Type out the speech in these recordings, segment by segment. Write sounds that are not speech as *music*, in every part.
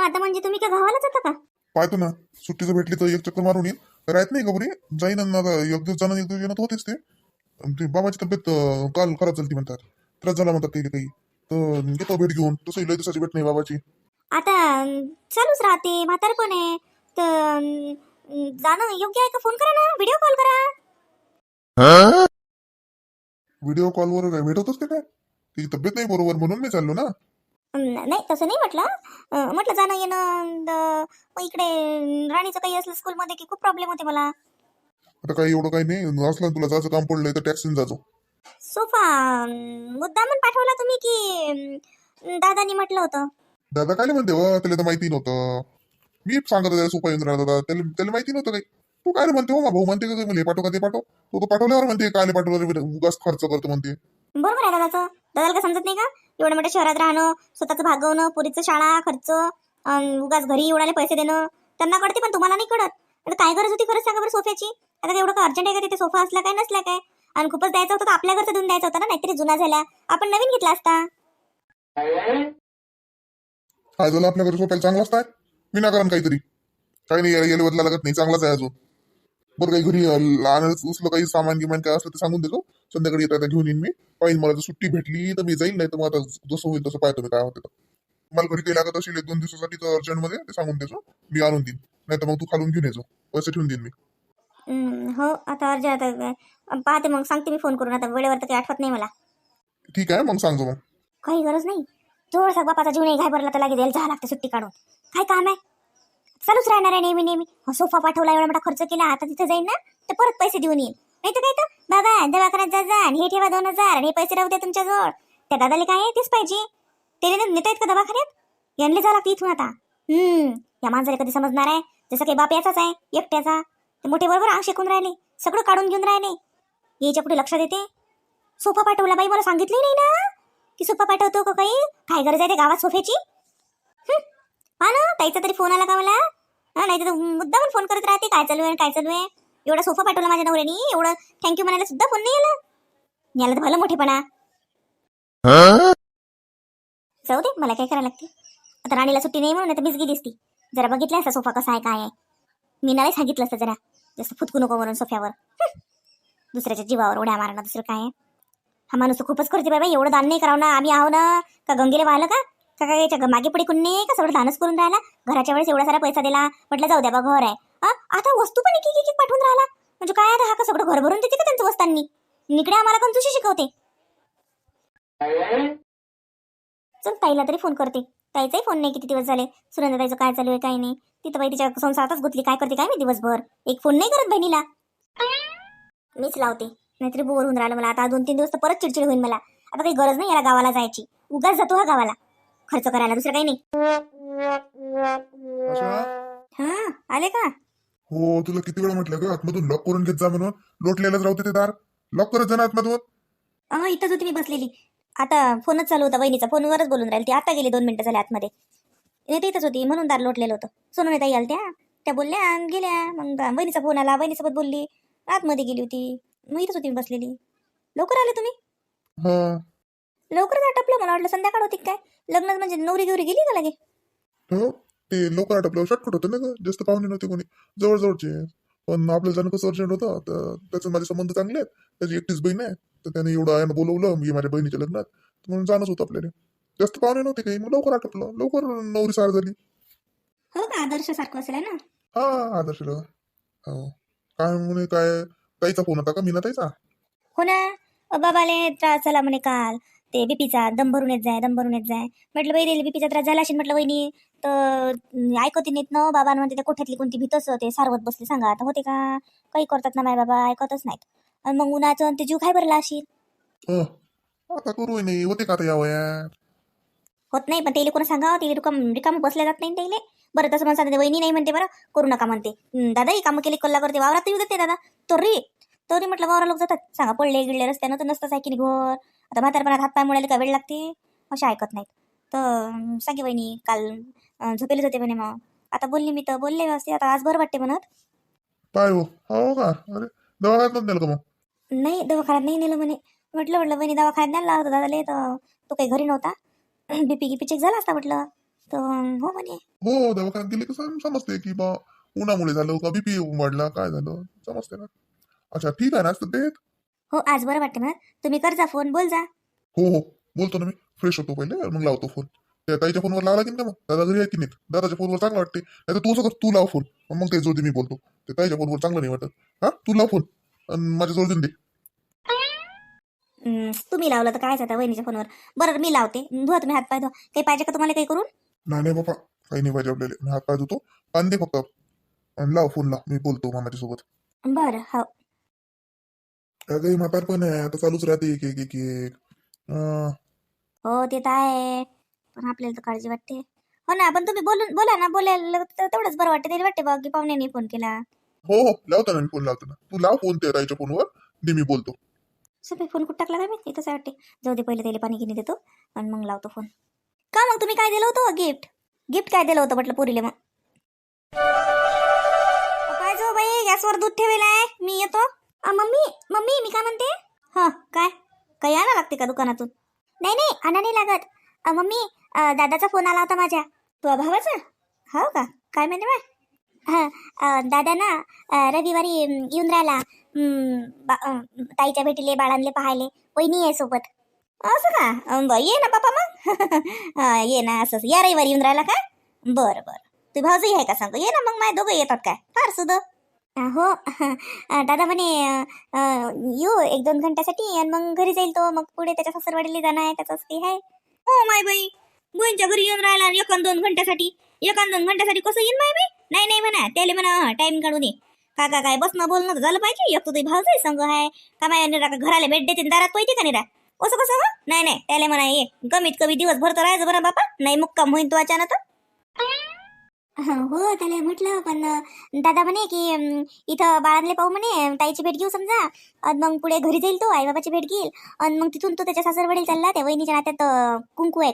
मग आता म्हणजे तुम्ही काय गावाला जाता का? पाहतो ना सुट्टीचं भेटली तर एक चक्कर मारून येईल राहत नाही का बरी? जाईन आणि आता एक दिवस जाणं एक दिवस येणं तर होतेच ते. बाबाची तब्येत अं, काल खराब झाली म्हणतात. त्रास झाला म्हणतात ते काही. तर घेतो भेट घेऊन. तसंही लय दिवसाची भेट नाही बाबाची. आता अं, चालूच राहते. म्हातारपण आहे? तर अं, जाणं योग्य आहे का? फोन करा ना. व्हिडिओ कॉल करा. व्हिडिओ कॉलवर काय भेटवतोच का काय? तिची तब्येत नाही बरोबर म्हणून मी चाललो ना. नाही तसं नाही म्हटलं. म्हटलं जाणं येणं मग इकडे राणीचं काही असलं स्कूलमध्ये की खूप प्रॉब्लेम होते मला. आता काही एवढं काही नाही. असलं तुला जायचं काम पडलंय तर टॅक्सीने जातो सोफा अं, मुद्दामून पाठवला तुम्ही की दादानी म्हटलं होतं. दादा काय म्हणते व त्याला तर माहिती नव्हतं. मी सांगत होतो त्याला सोपा येऊन राहिला होता त्याला त्याला माहिती नव्हतं काही. तू काय म्हणते हो भाऊ म्हणते का म्हणजे पाठव का ते पाठव? तो तो पाठवल्यावर म्हणते काय पाठवलं उगाच खर्च करतो म्हणते. बरोबर आहे दादाचं. दादाला काय समजत नाही का? एवढ्या मोठ्या शहरात राहणं स्वतःचं भागवणं पुरीचं शाळा खर्च उगाच घरी एवढाले पैसे देणं त्यांना कळते पण तुम्हाला नाही कळत. आता काय गरज होती खरंच सांगा बरं सोफ्याची? आता एवढं एवढं अर्जंट आहे का तिथे? सोफा असला काय नसला काय? आणि खूपच द्यायचा होता तर आपल्या घरचं देऊन द्यायचा होता ना? नाहीतरी जुना झाला. आपण नवीन घेतला असता. काय झालं? आपल्या घरी सोफ्याला चांगला असताय विनाकारण काहीतरी. काही नाही याला बदला लागत नाही. चांगलाच आहे अजून. बरं काही घरी लहान उसलं काही सामान गिमान काय असलं ते सांगून देतो. संध्याकाळी येता येता घेऊन येईन मी. पाहिजे मला जर सुट्टी भेटली तर मी जाईल नाही तर मग आता जसं होईल तसं पाहतो मी काय होतं. मला घरी काही लागत असेल एक दोन दिवसासाठी तर अर्जंटमध्ये ते सांगून देतो. मी आणून देईन. नाही तर मग तू खालून घेऊन येतो पैसे ठेवून देईन मी. हम्म, हो आता अर्जंट आता पाहते मग. सांगते मी फोन करून. आता वेळेवर तर काही आठवत नाही मला. ठीक आहे मग सांगतो मग. काही गरज नाही. थोडासा बापाचा जीव नाही घाय भरला तर लागेल यायला जावं लागतं सुट्टी काढून. काय काम आहे? चालूच राहणार आहे नेहमी नेहमी. सोफा पाठवला एवढा मोठा खर्च केला आता तिथे जाईन ना तर परत पैसे देऊन येईल नाही तर काय तर? बाबा दवाखान्यात जा जा आणि हे ठेवा दोन हजार आणि हे पैसे राहू द्या तुमच्याजवळ. त्या दादाला काय आहे तेच पाहिजे. ते नेता आहेत का दवाखान्यात? यांना जा लागते इथून आता. हम्म या माणसाला कधी समजणार आहे? जसं काही बाप याचाच आहे एकट्याचा. ते मोठे बरोबर आंग शिकून राहिले. सगळं काढून घेऊन राहिले. याच्यापुढे लक्षात येते सोफा पाठवला बाई मला सांगितली नाही ना? की सोफा पाठवतो का काही? काय गरज आहे त्या गावात सोफ्याची? ताईचा तरी फोन आला का मला? हा नाही तर मुद्दामून फोन करत राहते. काय चालू आहे काय चालू आहे? एवढा सोफा पाठवला माझ्या नवऱ्यानी. एवढं थँक्यू म्हणायला सुद्धा फोन नाही आला. याला तर भलं मोठेपणा. जाऊ दे मला काय करायला लागते? आता राणीला सुट्टी नाही म्हणून आता मीच गेली असती जरा बघितलं असता सोफा कसा आहे काय आहे. मी नाही सांगितलं असतं जरा. जसं फुटकू नको म्हणून सोफ्यावर. दुसऱ्याच्या जीवावर उड्या मारणं दुसरं काय हा माणूस खूपच करते बाबा एवढं दान नाही करावं ना. आम्ही आहो ना. का गंगेला वाहलं का? का काय याच्या मागे पुढे कोण नाही का? सगळं दानच करून राहिला. घराच्या वेळेस एवढा सारा पैसा दिला. म्हटलं जाऊ द्या बा घर आहे. हा आता वस्तू पण एक एक एक पाठवून राहिला. म्हणजे काय आता हा का सगळं घर भरून देते का त्यांचं वस्तांनी? निकडे आम्हाला कंचुशी शिकवते. चल ताईला तरी फोन करते. ताईचाही फोन नाही किती दिवस झाले. सुरेंद्र ताईचं काय चालू आहे काय नाही. तिथं बाई तिच्या संसारातच गुतली. काय करते काय मी दिवसभर? एक फोन नाही करत बहिणीला. मीच लावते. नाहीतरी बोर होऊन राहिलं मला. आता दोन तीन दिवस तर परत चिडचिड होईल मला. आता काही गरज नाही याला गावाला जायची. उगाच जातो हा गावाला. खर्च करायला दुसरं काही नाही. अशा हा आले का? हो तुला किती वेळा म्हटलं ग आतमधून लॉक करून घेत जा म्हणून. लोटलेलंच राहते ते दार. लॉक करत जा ना आतमधून. इथंच होती मी बसलेली. आता फोनच चालू होता वहिनीचा. फोनवरच बोलून राहिली ती. आता गेली दोन मिनिटं झाले आतमध्ये. येते इथंच होती. म्हणून दार लोटलेलं होतं. सोनूने ताई आल्या त्या त्या बोलल्या आणि गेल्या. मग वहिनीचा फोन आला. वहिनीसोबत बोलली. आतमध्ये गेली होती. मग इथंच होती मी बसलेली. लवकर आले तुम्ही? हा लवकरच आटपलं मला वाटलं संध्याकाळ होती काय? लग्न म्हणजे नवरी गेवरी गेली का लगे? हो ते लवकर आटपल्यावर शॉर्टकट होतं ना ग. जास्त पाहुणे नव्हते कोणी. जवळजवळचे. पण आपलं जाणं कसं अर्जंट होतं तर त्याचे माझे संबंध चांगले आहेत. त्याची एकटीच बहीण आहे. तर त्याने एवढं आयानं बोलवलं मी माझ्या बहिणीच्या लग्नात. तर म्हणून जाणंच होतं आपल्याला. जास्त पाहुणे नव्हते काही. मग लवकर आटपलं. लवकर नवरी सार झाली. हो का? आदर्श सारखं असेल ना? हा आदर्श हो. काय म्हणे काय ताईचा फोन होता का? मीना ताईचा हो ना. बाबाले त्रास झाला म्हणे काल. ते बीपीचा दम भरून येत जाय दम भरून येत जाय. म्हटलं वहिनी बीपीचा त्रास झाला असेल. म्हटलं वहिनी तर अं, ऐकती नाहीत ना बाबा म्हणते त्या कोठ्यातली कोणती भीतच ते सारवत बसले सांगा आता होते का? काही करतात ना माय बाबा ऐकतच नाहीत. आणि मग उन्हाचं आणि ते जीव काय भरला असेल. आता करू नाही होते का आता या वयात? होत नाही पण तेले कोण सांगा ते रिकाम रिकाम बसल्या जात नाही तेले. बरं तसं म्हणतात ते वहिनी नाही म्हणते बरं करू नका म्हणते. दादा ही कामं केली कल्ला करते वावरात येऊ देते दादा. तरी? तरी म्हटलं वावरा लोक जातात. सांगा पडले गिडले रस्त्यानं तर नसतं आहे की घर? आता म्हातारपणात हातपाय मुळाले का वेळ लागते? अशा ऐकत नाहीत. तर सांगे वहिनी काल झोपेलेच होते म्हणे मग. आता बोलली मी तर बोलले व्यवस्थित. आता आज बरं वाटते म्हणत. पाय हो. हो का? अरे दवाखान्यात नेलं का मग? नाही दवाखान्यात नाही नेलं म्हणे. म्हटलं म्हटलं वहिनी दवाखान्यात न्यायला होतं दादाले तर तो काही घरी नव्हता. *clears throat* बीपी गिपी चेक झाला असता म्हटलं. तर हो म्हणे. हो दवाखान्यात गेले कसं समजते की बा उन्हामुळे झालं का बीपी वाढला काय झालं? समजते ना. अच्छा ठीक आहे ना आज तब्येत हो आज बरं वाटतं ना. तुम्ही कर जा फोन बोल जा. हो हो. बोलतो ना मी. फ्रेश होतो पहिले मग लावतो फोन त्या ताईच्या फोनवर लावला की का मग? दादा घरी आहे की नाही दादाच्या फोनवर चांगलं वाटते नाही तर तू कर तू लाव फोन मग ते जोडी मी बोलतो. ते ताईच्या फोनवर चांगलं नाही वाटत. हा? तू लाव फोन आणि माझ्या जोड देऊन दे. तुम्ही लावलं तर काय आता वहिनीच्या फोनवर बरं मी लावते. धुवा तुम्ही हात पाय धुवा. काही पाहिजे का तुम्हाला काही करून? नाही नाही बाबा. काही नाही पाहिजे आपल्याला. मी हात पाय धुतो. पाणी दे फक्त. आणि लाव फोन लाव मी बोलतो मामाच्या सोबत. बरं हो. काही म्हातार पण आहे. आता चालूच राहते एक एक एक एक. अं, हो ते तर आहे. पण आपल्याला तर काळजी वाटते. हो ना पण तुम्ही बोलून बोला ना बोलायला तर तेवढंच बरं वाटते. तरी वाटते बा की पाहुण्याने फोन केला. हो हो लावतो ना मी फोन लावतो ना. तू लाव फोन त्या ताईच्या फोनवर दे मी बोलतो. सुपी फोन कुठं टाकला काय मी? इथंच आहे वाटते. जाऊ दे पहिले त्याला पाणी गिनी देतो आणि मग लावतो फोन का मग तुम्ही काय दिलं होतं गिफ्ट गिफ्ट काय दिलं होतं म्हटलं पुरीले मग? काय जो बाई गॅसवर दूध ठेवेल आहे. मी येतो. अ, मम्मी मम्मी मी काय म्हणते? हा काय? काही आणा लागते का दुकानातून? नाही नाही आणा नाही लागत. अ, मम्मी अ, दादाचा फोन आला होता माझ्या. तो भावाचा हो का? काय म्हणते बाय हा अ, दादा ना अ, रविवारी अम, येऊन राहिला. अम, बा- अम, ताईच्या भेटीले बाळांले पाहायले. वहिनी आहे सोबत. असं का? अं, ब ये ना बापा मग. *laughs* ये ना असं या रविवारी येऊन राहिला का? बरं बरं. तू भाऊजही आहे का सांगतो ये ना मग माझे दोघं येतात काय? फार सुद्धा हो दादा म्हणे येऊ एक दोन घंट्यासाठी आणि मग घरी जाईल तो. मग पुढे त्याच्या सासरवाडीला जाणं आहे त्याचं असते आहे. हो माय बाई. बुईंच्या घरी येऊन राहिला आणि दोन घंट्यासाठी. एक दोन घंट्यासाठी कसं येईन माय बाई? नाही नाही म्हणा. त्याला म्हणा टाइम काढून ये. काका काय बसणं बोलणं तर झालं पाहिजे. एक तो तुझी भाऊजाई संघ आहे. का माय घराला भेट देते दारात पाहिजे का नाही रा असं कसं हं? नाही नाही. त्याला म्हणा ये कमीत कमी दिवसभर तर राहायचं बरं बापा. नाही मुक्काम होईन तो अचानक हो त्याला म्हटलं पण दादा म्हणे की अं, इथं बाळांले पाहू म्हणे ताईची भेट घेऊ समजा. मग पुढे घरी जाईल तो आई बाबाची भेट घेईल. आणि मग तिथून तो त्याच्या सासरवडील चालला त्या वहिनीच्या नात्यात अं, कुंकू आहे.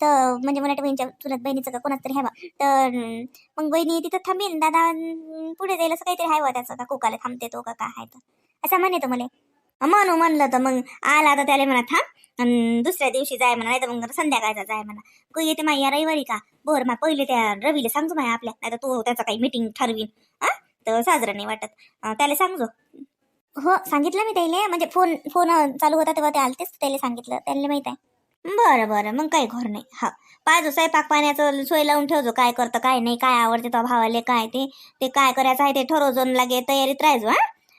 तर म्हणजे मराठी बहिणीच्या चुलत बहिणीचं का कोणाच तरी आहे तर अं, मग बहिणी तिथं थांबेल दादा अं, पुढे जाईल असं काहीतरी आहे त्याचं का कोकाला थांबते तो का काय आहे तर. असं म्हणे तो मला म्हणू म्हणलं तर मग आला तर त्याला म्हणा थांब. दुसऱ्या दिवशी जाय म्हणा नाही तर मग संध्याकाळचा जाय म्हणा. क येते माई या रविवारी का? बरं मा पहिले त्या रवीला सांगतो माय आपल्या नाही तर तो त्याचा काही मिटिंग ठरवीन. हा तर साजरं नाही वाटत. त्याला सांगजो. हो सांगितलं मी त्याला. म्हणजे फोन फोन चालू होता तेव्हा ते आलतेच त्याला सांगितलं. त्याला माहीत आहे. बरं बरं. मग काही घर नाही. हा. पाहिजो स्वयंपाक पाण्याचं सोय लावून ठेवजो. काय करतं काय नाही काय आवडते तो भावाले काय ते ते काय करायचं आहे ते ठरवजो लागे तयारीत राहायचो हा?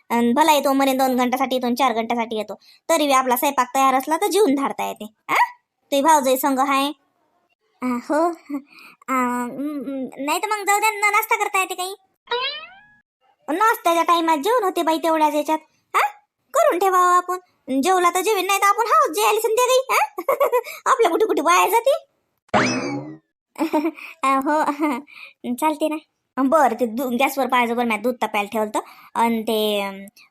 आणि भला येतो म्हणे दोन घंट्यासाठी येतो आणि चार घंट्यासाठी येतो. तरी बी आपला स्वयंपाक तयार असला तर जीवन धाडता येते. हा ते भाऊजाई संघ आहे हो. नाही तर मग जाऊ द्या ना, नाश्ता करता येते काही. नाश्त्याच्या टाइमात जेवण होते बाई तेवढ्याच याच्यात. हा करून ठेवावं हो आपण. जेवला तर जेवेन नाही तर आपण हाऊस जेवायला संध्याकाळी हा *laughs* आपल्या कुठे कुठे वाया जाते? *laughs* हो. *laughs* चालते ना. बरं ते दू गॅसवर पाहायचं बरं मी दूध तापायला ठेवलं आणि ते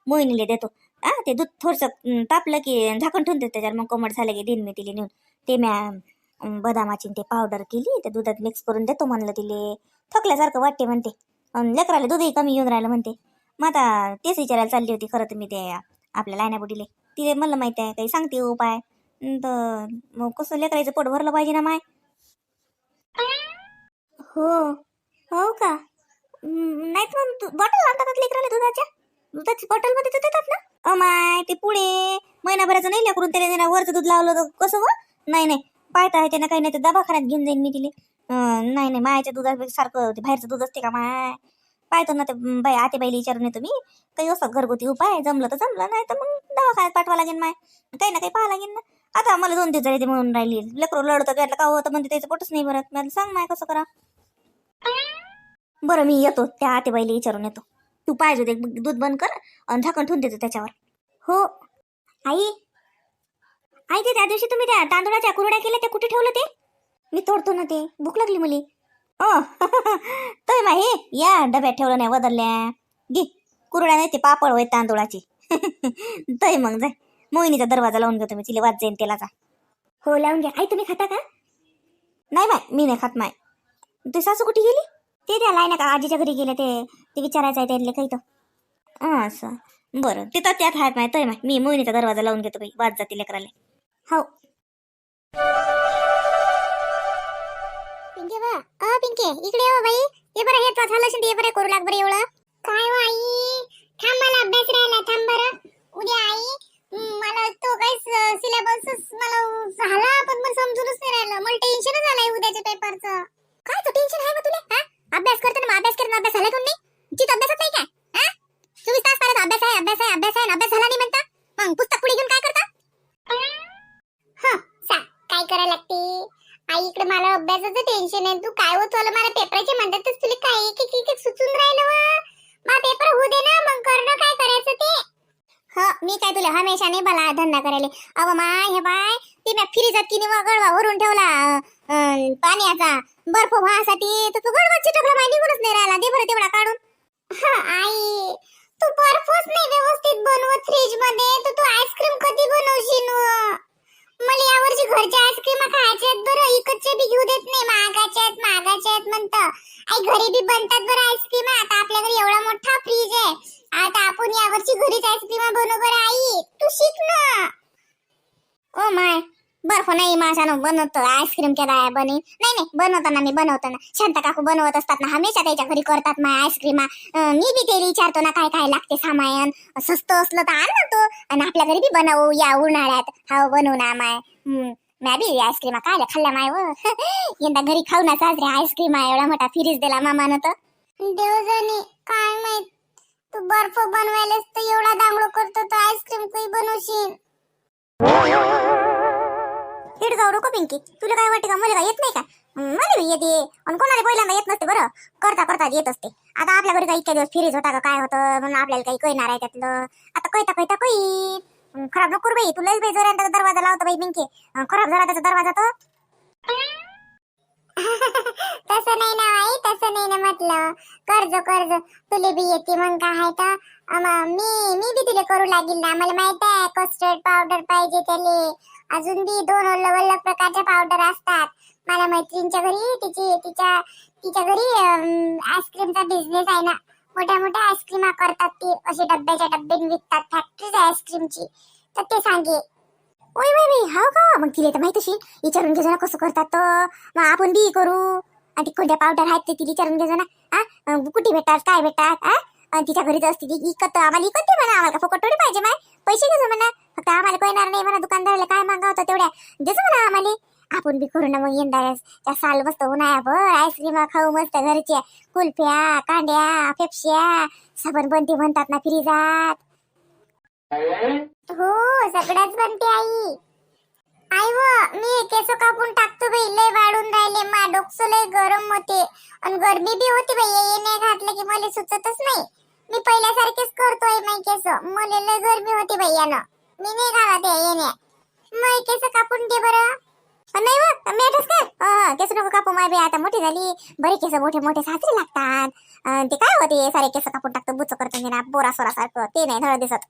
मोहिनीला देतो. हा ते दूध थोडंसं तापलं की झाकण ठेवून देतो त्याच्यावर. मग कोमट झालं की दिन मी तिला नेऊन ते म्या बदामाची ते पावडर केली. ते दुधात मिक्स करून देतो म्हणलं तिले. थकल्यासारखं वाटते म्हणते. लेकराला दूधही कमी येऊन राहिलं म्हणते. मग आता तेच विचारायला चालली होती खरं तर मी ते आपल्या लायना बुडीले. तिथे म्हणलं माहिती आहे काही सांगते हो उपाय तर मग कसं लेकराचं पोट भरलं पाहिजे ना माय. हो. हो का? नाहीत नाही तर मग बॉटल आणतात लेकराला दुधाच्या? दुधाची बॉटलमध्ये तर देतात ना? अमाय ते पुढे महिनाभराचं नाही लेकरून त्याने त्यांना वरचं दूध लावलं तर कसं हो? नाही नाही. पाहत आहे त्यानं काही नाही तर दवाखान्यात घेऊन जाईन मी तिले. नाही नाही. मायाच्या दुधापेक्षा सारखं ते बाहेरचं दूध असते का माय? पाहतो ना ते बाई आते बाईला विचारून येतो मी. काही असं घरगुती उपाय जमलं तर जमलं नाही तर मग दवाखान्यात पाठवा लागेल माय. काही ना काही पाहा लागेल ना. आता मला दोन दिवस झाले ते म्हणून राहिली. लेकरू लढतं का होतं म्हणते त्याचं पोटच नाही भरत. मला सांग माय कसं करा बरं मी येतो. त्या आतेबाईला विचारून येतो. तू पाहिजे ते दूध बंद कर आणि झाकण ठेवून देतो त्याच्यावर. हो. आई. आई ते त्या दिवशी तुम्ही त्या तांदूळाच्या कुरड्या केल्या त्या कुठे ठेवलं ते? मी तोडतो ना ते. भूक लागली मुली. ओ. *laughs* तर माही या डब्यात ठेवलं नाही बदलल्या घे. कुरड्या नाही ते पापड होय तांदूळाची. *laughs* तय मग जाय मोहिनीचा दरवाजा लावून घेतो मी तिला वाज जाईन तेलाचा हो लावून घ्या. आई तुम्ही खाता का? नाही माय मी नाही खात माय. तुझी सासू कुठे गेली? ते त्या लाईना का आजीच्या घरी गेले ते ते विचारायचं आहे त्यांना काही तर. हां असं. बरं तिथं त्यात आहेत माय तय माय मी मोहिनीचा दरवाजा लावून घेतो बाई वाज जाते लेकराले. हो. देवा अ पिंके इकडे ये हो बाई. ये बरं हे तो झालं ते बरं करू लाग बरं एवढं. काय हो आई? थांब मला अभ्यास राहिला थांब बरं. उद्या आई मला तो काही सिलेबस मला झाला पण मला समजूनच नाही राहिलं. मला टेन्शनच आलंय उद्याच्या पेपरचं काय तो टेन्शन आहे मग तुला हा? अभ्यास करतो ना मग अभ्यास करतो अभ्यास झाला कोणी? चित नाही काय? हा? चोवीस तास परत अभ्यास आहे अभ्यास आहे अभ्यास आहे अभ्यास झाला नाही म्हणता? मग पुस्तक पुढे घेऊन काय करता? हा सांग काय करायला लागते? आई इकडे मला अभ्यासाचं टेन्शन आहे तू काय होत मला मला पेपराचे म्हणतातच तुला काय? एक एक एक सुचून राहिलं वा. पेपर होऊ दे ना मग करणं काय करायचं ते? ह मी काय तुला हमेशा नाही बला धंदा करायला. अव माय हे बाय ते मी फिरी जात की गडवा वरून ठेवला. अं, पाण्याचा बर्फ व्हासाठी तर तू गडवा चिटकला माय निघूनच नाही राहिला. दे बरं तेवढा काढून. हं, आई. तू बर्फच नाही व्यवस्थित बनवत फ्रीजमध्ये तर तू आईस्क्रीम कधी बनवशील? व? मला यावर्षी घरच्या आईस्क्रीम खायच्या आहेत बरं. इकडचे बी घेऊ देत नाही. महागाच्या आहेत महागाच्या आहेत म्हणतं. आई घरी बी बनतात बरं आईस्क्रीम. आता आपल्या घरी एवढा मोठा फ्रीज आहे. आता आपण यावर्षी घरीच आईस्क्रीम बनवू बरं आई. तू शिक ना. Oh my. बर्फ नाही माशानं बनवतो आईस्क्रीम केला बनी. नाही नाही बनवताना मी बनवताना. शांता काकू बनवत असतात ना हमेशा त्याच्या घरी करतात माय आईस्क्रीम मी बी ते विचारतो ना काय काय लागते सामान स्वस्त असलं तर आण ना तो. आणि आपल्या घरी बी बनवू या उन्हाळ्यात. हा बनवू ना माय. हम्म, बी आईस्क्रीम काय खाल्ल्या माय व. *laughs* यंदा घरी खाऊ ना साजरे आईस्क्रीम आहे एवढा मोठा फ्रीज दिला मामानं तर. देवजाने काय माहीत? तू बर्फ बनवायलाच तर एवढा दांगडो करतो तर आईस्क्रीम काही बनवशील? हिट जाऊ नको पिंकी. तुला काय वाटते का? मला काय येत नाही का? मला बी येते. आणि कोणाला पहिल्यांदा येत नसते बरं. करता करता येत असते. आता आपल्या घरी काही इतक्या दिवस फ्रीज होता का काय होतं? म्हणून आपल्याला काही कळणार आहे त्यातलं. आता कळता कळता कळी. खराब नको करू बाई. तुला बाई जोरात दरवाजा लावतो बाई पिंकी. खराब झाला त्याचा दरवाजा तो *laughs* तसं नाही ना आई तसं नाही ना म्हटलं. कर्ज कर्ज. तुले बी येते मग काय आहे तर? मी मी बी तिले करू लागेल ना. मला माहीत आहे कस्टर्ड पावडर पाहिजे त्याले. अजून बी दोन अलग अलग प्रकारच्या पावडर असतात. मला मैत्रिणीच्या घरी तिची तिच्या तिच्या घरी आईस्क्रीमचा बिझनेस आहे ना. मोठ्या मोठ्या आईस्क्रीम करतात ती. असे डब्याच्या डब्बे विकतात फॅक्टरीज आईस्क्रीमची तर ते सांगे ओय वय वय हाव का? मग तिला तर माहीत असेल. विचारून घे जरा कसं करतात मग आपण बी करू. आणि ती कोणत्या पावडर आहेत ते ती विचारून घे ना हा? कुठे भेटतात? काय भेटतात? हा? आणि तिच्या घरीच असते ती. इकत आम्हाला इकत म्हणा. आम्हाला फुकट थोडी पाहिजे माय पैसे घेतो म्हणा. फक्त आम्हाला कळणार नाही म्हणा दुकानदाराला काय मागावतं तेवढ्या देतो म्हणा आम्हाला. आपण बी करू ना मग यंदा त्या साल मस्त उन्हाळ्याभर आईस्क्रीम खाऊ मस्त घरच्या. कुल्फ्या कांड्या फेपश्या साबण बनते म्हणतात ना फ्रीजात. हो सगळ्याच बनते आई. आई व मी केस कापून टाकतो बाई लय वाढून राहिले मा डोकसं लय गरम होते. आणि गर्मी बी होती बाई हे नाही घातलं की मला सुचतच नाही. मी पहिल्यासारखेच करतोय माई केस. मला लय गरमी होती बाई यानं. मी नाही घालत आहे येणे मग केस कापून दे बरं. पण नाही बघ काय केस नको कापू माय बाई आता मोठी झाली. बरे केस मोठे मोठे साजरे लागतात. ते काय होते सारे केस कापून टाकतो बुच करतो ना बोरा सोरा सारखं ते नाही धड दिसत.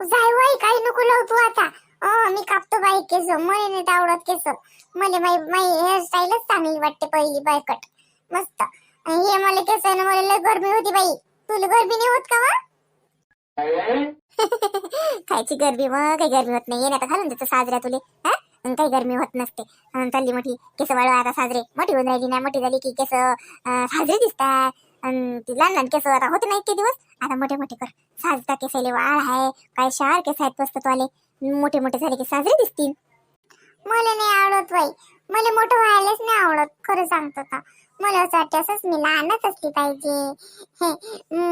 जाय वाई काही नको लावू तू आता. अं, मी कापतो बाई केस. मला नाही आवडत केस. मला माई माई हेअरस्टाईलच चांगली वाटते पहिली बायकट मस्त. हे मला केस आहे ना मला लय गरमी होती बाई. तुला गरमी नाही होत का *laughs* खायची गरमी मग काही गरमी होत नाही येण्यात घालून देतो साजऱ्या तुले हा? काही गरमी होत नसते. चालली मोठी केस वाळवा आता साजरे. मोठी होऊन राहिली ना मोठी झाली की केस साजरे दिसतात. ती लहान लहान केस आता होते नाही इतके दिवस. आता मोठे मोठे कर. साजता केसाले वाळ आहे काय शार केस आहेत मस्त तुले मोठे मोठे झाले की साजरे दिसतील. मला नाही आवडत बाई. मला मोठं व्हायलाच नाही आवडत खरं सांगतो का. मला असं वाटतं असंच मी लहानच असली पाहिजे. हे,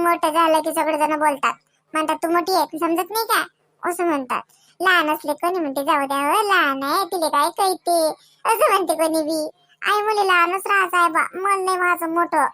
मोठं झालं की सगळे जण बोलतात. म्हणतात तू मोठी आहे समजत नाही का? असं म्हणतात. लहान असले कोणी? म्हणते जाऊ द्या हो, लहान आहे तिले काय कळते? असं म्हणते कोणी बी. आई मुली लहानच राहायचं आहे बा मन नाही माझं मोठं.